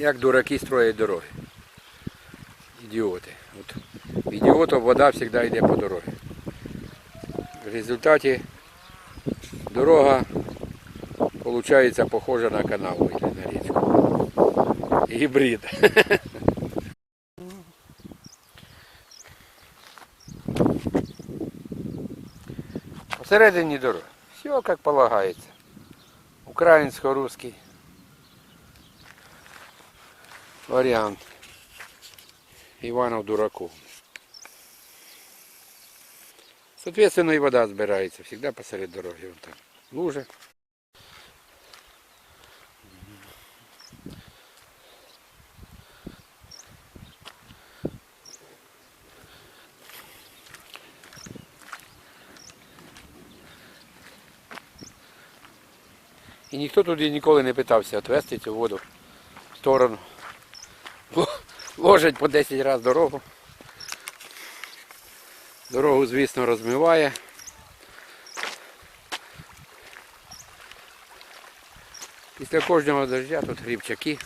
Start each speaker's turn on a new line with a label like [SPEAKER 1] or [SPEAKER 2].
[SPEAKER 1] Як дураки строять дороги. Ідіоти. От. Ідіотів вода завжди йде по дорозі. В результаті дорога виходить похожа на канал вийде на річку. Гібрид. Посередині дороги. Все як полагається. Українсько-русський варіант. Іванов дураку. Соответственно, і вода збирається всегда посеред дороги. Вон там лужа. І ніхто туди ніколи не питався відвести цю воду в сторону. Ло- Ложать по 10 разів дорогу. Дорогу, звісно, розмиває. Після кожного дождя тут грибчаки.